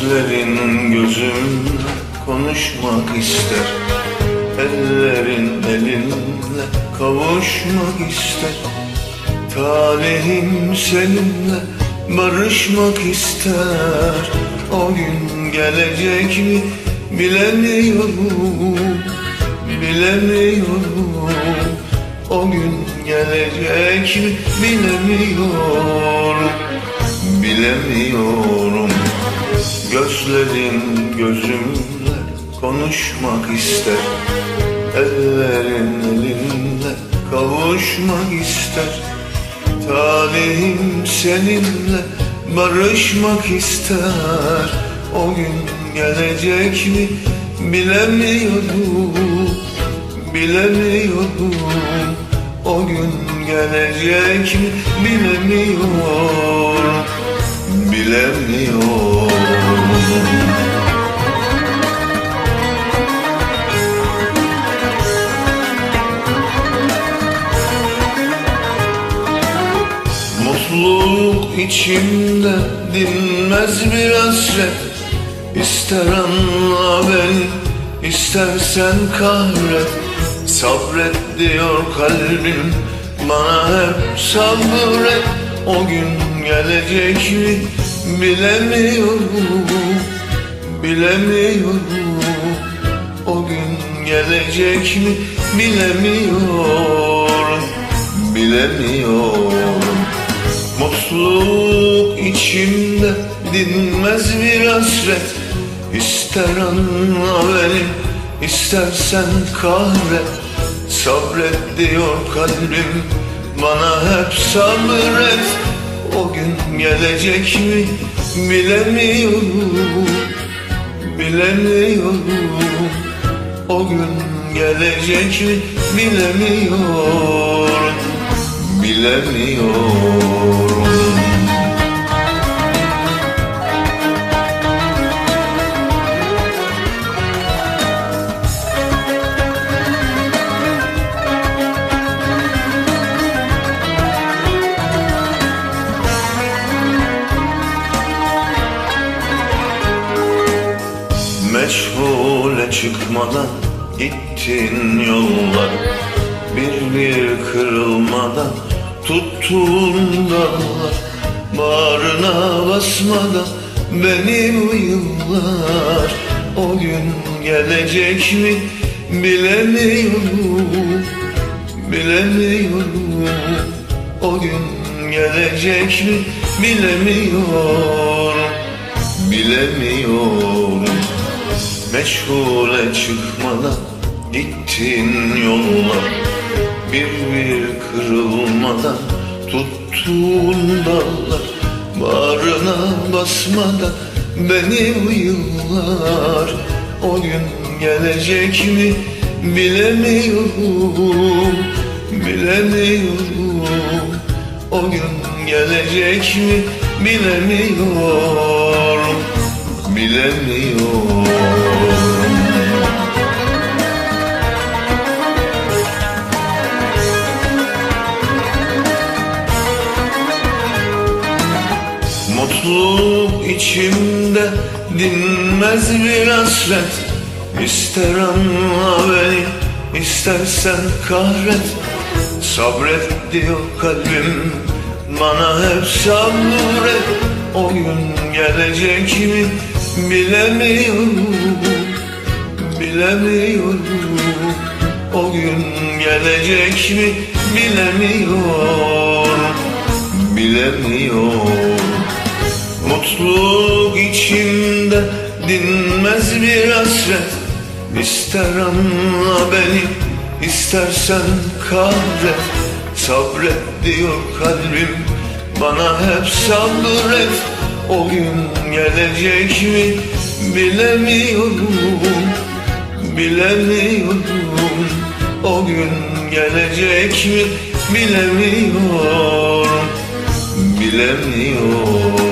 Gözlerin gözümle konuşmak ister. Ellerin elinle kavuşmak ister. Talihim seninle barışmak ister. O gün gelecek mi bilemiyorum Bilemiyorum. O gün gelecek mi bilemiyorum Bilemiyorum Gözlerin gözümle konuşmak ister. Ellerin elinle kavuşmak ister. Talihim seninle barışmak ister. O gün gelecek mi bilemiyorum Bilemiyorum. O gün gelecek mi bilemiyorum Bilemiyorum. Mutluluk içimde dinmez bir hasret. İster anla beni istersen kahret. Sabret diyor kalbim bana hep sabret O gün gelecek mi bilemiyorum Bilemiyorum. O gün gelecek mi bilemiyorum Bilemiyorum. Mutluluk içimde dinmez bir hasret. İster anla beni istersen kahret. Sabret diyor kalbim bana hep sabret O gün gelecek mi bilemiyorum. Bilemiyorum. O gün gelecek mi bilemiyorum. Bilemiyorum Meşhule çıkmadan gittin yollar. Bir bir kırılmadan tuttun dağlar. Bağrına basmadan benim yıllar. O gün gelecek mi bilemiyorum Bilemiyorum. O gün gelecek mi bilemiyorum Bilemiyorum Meşgule çıkmadan gittin yollar Bir bir kırılmadan tuttun dağlar Bağrına basmadan beni bu yıllar O gün gelecek mi bilemiyorum. Bilemiyorum O gün gelecek mi bilemiyorum Bilemiyorum Mutluluk içimde dinmez bir hasret. İster anla beni istersen kahret. Sabret diyor kalbim bana hep sabret O gün gelecek mi bilemiyorum Bilemiyorum. O gün gelecek mi bilemiyorum. Bilemiyorum. Mutluluk içimde dinmez bir hasret. İster anla beni istersen kahret Sabret diyor kalbim bana hep sabret O gün gelecek mi bilemiyorum Bilemiyorum. O gün gelecek mi bilemiyorum Bilemiyorum